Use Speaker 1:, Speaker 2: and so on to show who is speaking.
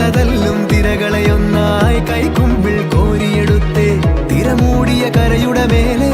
Speaker 1: പലതല്ലും തിരകളെയൊന്നായി കൈകുമ്പിൾ കോരിയെടുത്തേ തിരമൂടിയ കരയുടെ മേലേ